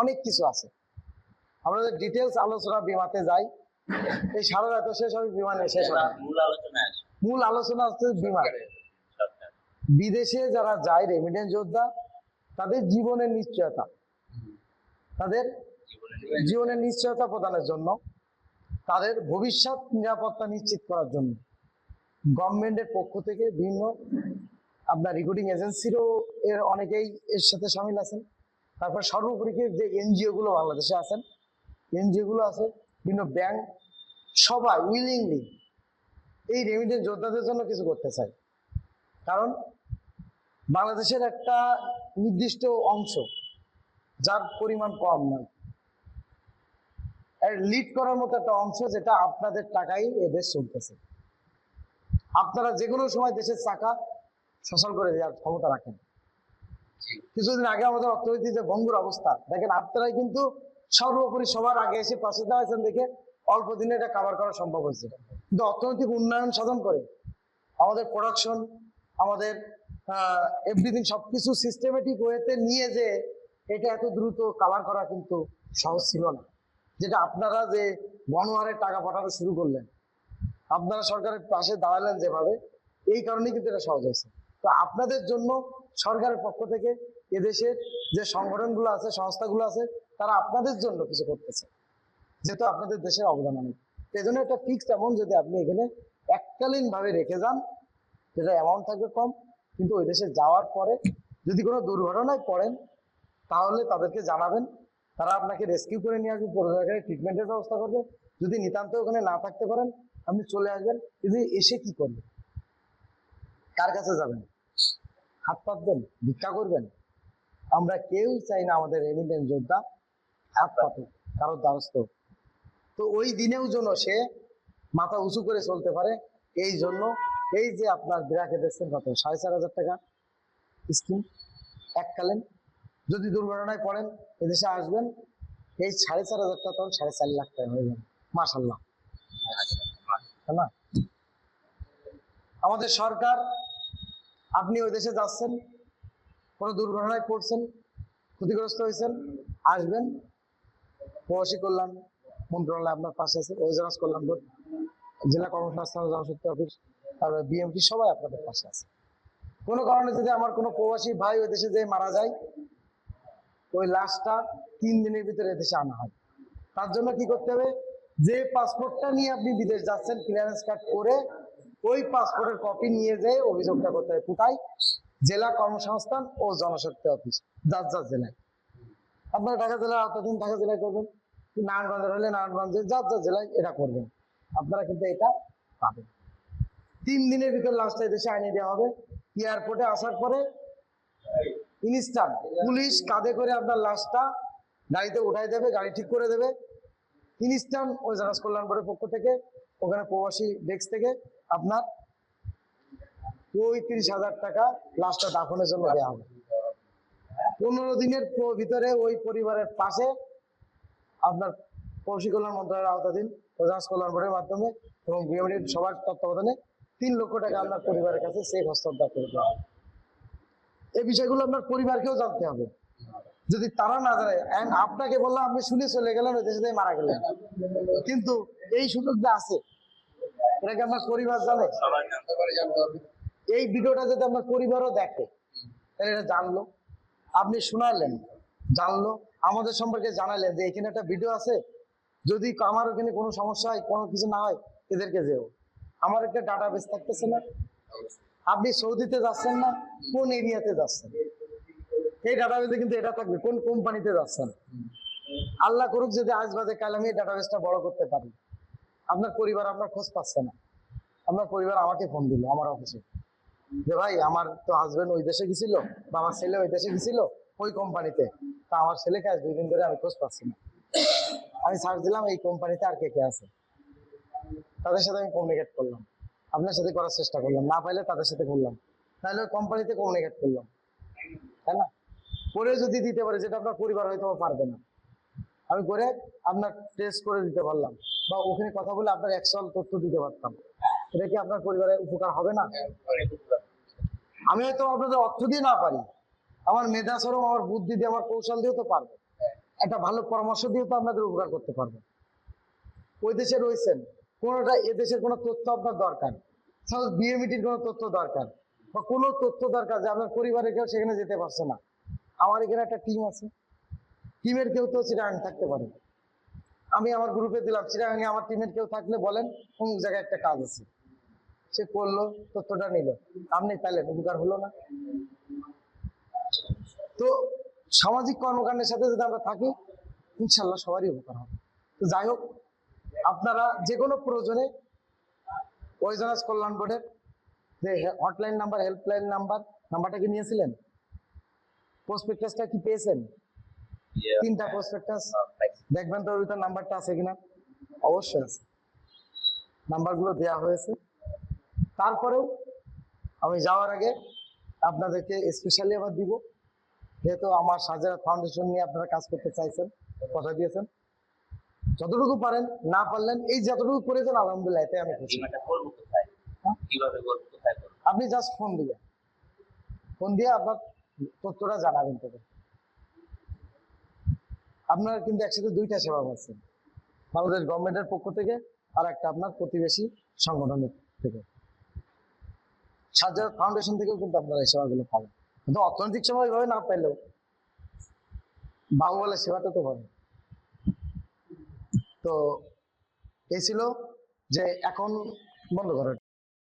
অনেক কিছু আছে। আমরা যদি ডিটেলস আলোচনা বিমাতে যাই এই সারা রাত শেষ হবে বিমানে শেষ হবে। মূল আলোচনা হচ্ছে বিমান। বিদেশে যারা যায় রেমিডেন্স যোদ্ধা তাদের জীবনের নিশ্চয়তা। তাদের জীবনের নিশ্চয়তা প্রদানের জন্য তাদের ভবিষ্যৎ নিরাপত্তা নিশ্চিত করার জন্য। গভর্নমেন্টের পক্ষ থেকে বিভিন্ন আপনার রিক্রুটিং এজেন্সিরও এর অনেকেই এর সাথে সামিল আছেন। তারপর সর্বোপরি যে এনজিও গুলো বাংলাদেশে আছেন এনজিও গুলো আছে, বিভিন্ন ব্যাংক সবাই উইলিংলি এই রেমিডেন্স যোদ্ধাদের জন্য কিছু করতে চাই কারণ বাংলাদেশের একটা নির্দিষ্ট অংশ, যার পরিমাণ কম নয়। লিড করার মতো একটা অংশ যেটা আপনাদের টাকাই এদের চলতেছে। আপনারা যে কোনো সময় দেশের চাকা সচল করে দেওয়ার ক্ষমতা রাখেন। কিছুদিন আগে আমাদের অর্থনীতির যে ভঙ্গুর অবস্থা, দেখেন আপনারাই কিন্তু সর্বোপরি সবার আগে এসে পাশে দাঁড়াইছেন দেখে অল্প দিনে এটা কাভার করা সম্ভব হয়েছে। কিন্তু অর্থনৈতিক উন্নয়ন সাধন করে আমাদের প্রোডাকশন আমাদের এভরিথিং সবকিছু সিস্টেমেটিক ওয়েতে নিয়ে যে এটা এত দ্রুত কাভার করা কিন্তু সহজ ছিল না। যেটা আপনারা যে গণহারে টাকা পাঠাতে শুরু করলেন, আপনারা সরকারের পাশে দাঁড়ালেন যেভাবে, এই কারণেই কিন্তু এটা সহজ হয়েছে। তো আপনাদের জন্য সরকারের পক্ষ থেকে এদেশের যে সংগঠনগুলো আছে, সংস্থাগুলো আছে, তারা আপনাদের জন্য কিছু করতেছে। যেহেতু আপনাদের দেশের অবদান অনেক। এই জন্য একটা ফিক্সড অ্যামাউন্ট যদি আপনি এখানে এককালীন ভাবে রেখে যান, সেটা অ্যামাউন্ট থাকবে কম। কিন্তু ওই দেশে যাওয়ার পরে যদি কোনো দুর্ঘটনায় পড়েন, তাহলে তাদেরকে জানাবেন। তারা আপনাকে রেস্কিউ করে নিয়ে আসবে পুরো ট্রিটমেন্টের ব্যবস্থা করবে। যদি নিতান্ত ওখানে না থাকতে পারেন, আপনি চলে আসবেন। কিন্তু এসে কি করবেন কার কাছে যাবেন? হাত পাতবেন ভিক্ষা করবেন। আমরা কেউ চাই না আমাদের রেমিটেন্স যোদ্ধা হাত পাতুক কারোর দ্বারস্থ। তো ওই দিনেও যেন সে মাথা উঁচু করে চলতে পারে, এই জন্য এই যে আপনার বিরাকে দেখছেন কত? সাড়ে চার হাজার টাকা স্কিম এককালীন যদি দুর্ঘটনায় পড়েন, এদেশে আসবেন, এই সাড়ে চার হাজার টাকা তখন সাড়ে চার লাখ টাকা হয়ে যাবে মাসাল্লাহ না? আমাদের সরকার আপনি ওই দেশে যাচ্ছেন, কোনো দুর্ঘটনায় পড়ছেন, ক্ষতিগ্রস্ত হয়েছেন, আসবেন, প্রবাসী কল্যাণ মন্ত্রণালয় আপনার পাশে আছে ওয়েজারাস কল্যাণ বোর্ড, জেলা কর্মসংস্থান জনশক্তি অফিস, তারপরে বিএমপি সবাই আপনাদের পাশে আছে। কোনো কারণে যদি আমার কোনো প্রবাসী ভাই ওই দেশে যেয়ে মারা যায়, ওই লাশটা তিন দিনের ভিতরে দেশে আনা হয়। তার জন্য কি করতে হবে? যে পাসপোর্টটা নিয়ে আপনি বিদেশ যাচ্ছেন ক্লিয়ারেন্স কার্ড করে ওই পাসপোর্টের কপি নিয়ে যেয়ে অভিযোগটা করতে হবে কোথায়? জেলা কর্মসংস্থান ও জনশক্তি অফিস, যার যার জেলায়। আপনারা ঢাকা জেলার আওতাধীন ঢাকা জেলায় করবেন? নারায়ণগঞ্জের হলে নারায়ণগঞ্জে যার যার জেলায় এটা করবেন। আপনারা কিন্তু এটা পাবেন। তিন দিনের ভিতর লাস্টে দেশে আনিয়ে দেওয়া হবে। এয়ারপোর্টে আসার পরে ইনস্ট্যান্ট পুলিশ কাঁধে করে আপনার লাশটা গাড়িতে উঠাই দেবে, গাড়ি ঠিক করে দেবে। ইনস্ট্যান্ট ওই জাহাজ কল্যাণ বোর্ডের পক্ষ থেকে, ওখানে প্রবাসী ডেস্ক থেকে আপনার পঁয়ত্রিশ হাজার টাকা লাশটা দাফনের জন্য দেওয়া হবে। পনেরো দিনের ভিতরে ওই পরিবারের পাশে আপনার প্রবাসী কল্যাণ মন্ত্রণালয়ের আওতাধীন জাহাজ কল্যাণ বোর্ডের মাধ্যমে এবং বিএমডির সবার তত্ত্বাবধানে তিন লক্ষ টাকা আপনার পরিবারের কাছে চেক হস্তান্তর করে দেওয়া হবে। এই বিষয়গুলো আপনার পরিবারকেও জানতে হবে। যদি তারা না জানে আপনাকে বললাম, আপনি শুনে চলে গেলেন, ওই দেশে মারা গেলেন। কিন্তু এই সুযোগটা আছে, এটা কি আপনার পরিবার জানে? এই ভিডিওটা যদি আপনার পরিবারও দেখে, তাহলে এটা জানলো। আপনি শোনালেন, জানলো, আমাদের সম্পর্কে জানালেন যে এখানে একটা ভিডিও আছে, যদি আমার ওখানে কোনো সমস্যা হয়, কোনো কিছু না হয়, এদেরকে যেও। আমার একটা ডাটা বেস থাকতেছে না। আপনি সৌদিতে যাচ্ছেন না, কোন এরিয়াতে যাচ্ছেন? এই ডাটাবেসে কিন্তু এটা থাকবে, কোন কোম্পানিতে যাচ্ছেন? আল্লাহ করুক যদি আজ বাজে কাল আমি এই ডাটাবেসটা বড় করতে পারি। আপনার পরিবার আপনার খোঁজ পাচ্ছে না। আপনার পরিবার আমাকে ফোন দিল, আমার অফিসে যে ভাই, আমার তো হাজবেন্ড ওই দেশে গেছিল বা আমার ছেলে ওই দেশে গেছিল, ওই কোম্পানিতে তা আমার ছেলেকে আজ দুই দিন ধরে আমি খোঁজ পাচ্ছি না। আমি সার্চ দিলাম, এই কোম্পানিতে আর কে কে আছে? তাদের সাথে আমি কমিউনিকেট করলাম। আপনার সাথে করার চেষ্টা করলাম। না পাইলে তাদের সাথে করলাম। তাহলে ওই কোম্পানিতে কমিউনিকেট করলাম। করে যদি দিতে পারে, যেটা আপনার পরিবার হয়তো পারবে না। আমি করে আপনার টেস্ট করে দিতে পারলাম। বা ওখানে কথা বলে আপনার অ্যাকচুয়াল তথ্য দিতে পারতাম। এটা কি আপনার পরিবারের উপকার হবে না? আমি হয়তো আপনাদের অর্থ দিয়ে না পারি। আমার মেধা আমার বুদ্ধি দিয়ে, আমার কৌশল দিয়েও তো পারব। একটা ভালো পরামর্শ দিয়ে তো আপনাদের উপকার করতে পারব। ওই দেশে রয়েছেন। কোনোটা এদেশের কোনো তথ্য আপনার দরকার। বিয়ে মিটির কোনো তথ্য দরকার। বা কোনো তথ্য দরকার যে আপনার পরিবারের কেউ সেখানে যেতে পারছে না। আমার এখানে একটা টিম আছে। টিমের কেউ তো চিরাং থাকতে পারে। আমি আমার গ্রুপে দিলাম চিরাঙে আমার টিমের কেউ থাকলে বলেন অমুক জায়গায় একটা কাজ আছে। সে করল, তথ্যটা নিল। আপনি তাহলে উপকার হলো না। তো সামাজিক কর্মকাণ্ডের সাথে যদি আমরা থাকি, ইনশাল্লাহ সবারই উপকার হবে। তো যাই হোক, আপনারা যে কোনো প্রয়োজনে ওয়েজনাস কল্যাণ বোর্ডের যে হটলাইন নাম্বার হেল্পলাইন নাম্বার নাম্বারটা কি নিয়েছিলেন? প্রসপেক্টাসটা কি পেয়েছেন? তিনটা প্রসপেক্টাস দেখবেন তো ওর নাম্বারটা আছে কিনা? অবশ্যই আছে। নাম্বারগুলো দেওয়া হয়েছে। তারপরেও আমি যাওয়ার আগে আপনাদেরকে স্পেশালি আবার দিব। যেহেতু আমার সাজেরা ফাউন্ডেশন নিয়ে আপনারা কাজ করতে চাইছেন কথা দিয়েছেন। যতটুকু পারেন না পারলেন এই যতটুকু করেছেন আলহামদুলিল্লাহ এতে আমি খুশি। হ্যাঁ? আপনি জাস্ট ফোন দিবেন। ফোন দিয়ে আপনার তথ্যটা জানাবেন তোকে আপনারা কিন্তু একসাথে দুইটা সেবা পাচ্ছেন। বাংলাদেশ গভর্নমেন্টের পক্ষ থেকে আর একটা আপনার প্রতিবেশী সংগঠনের থেকে। সাজ্জাদ ফাউন্ডেশন থেকেও কিন্তু আপনারা এই সেবাগুলো পাবেন। কিন্তু অর্থনৈতিক সেবা ওইভাবে না পেলেও বাংলার সেবাটা তো পাবেন। তো এই ছিল যে এখন বন্ধ করেন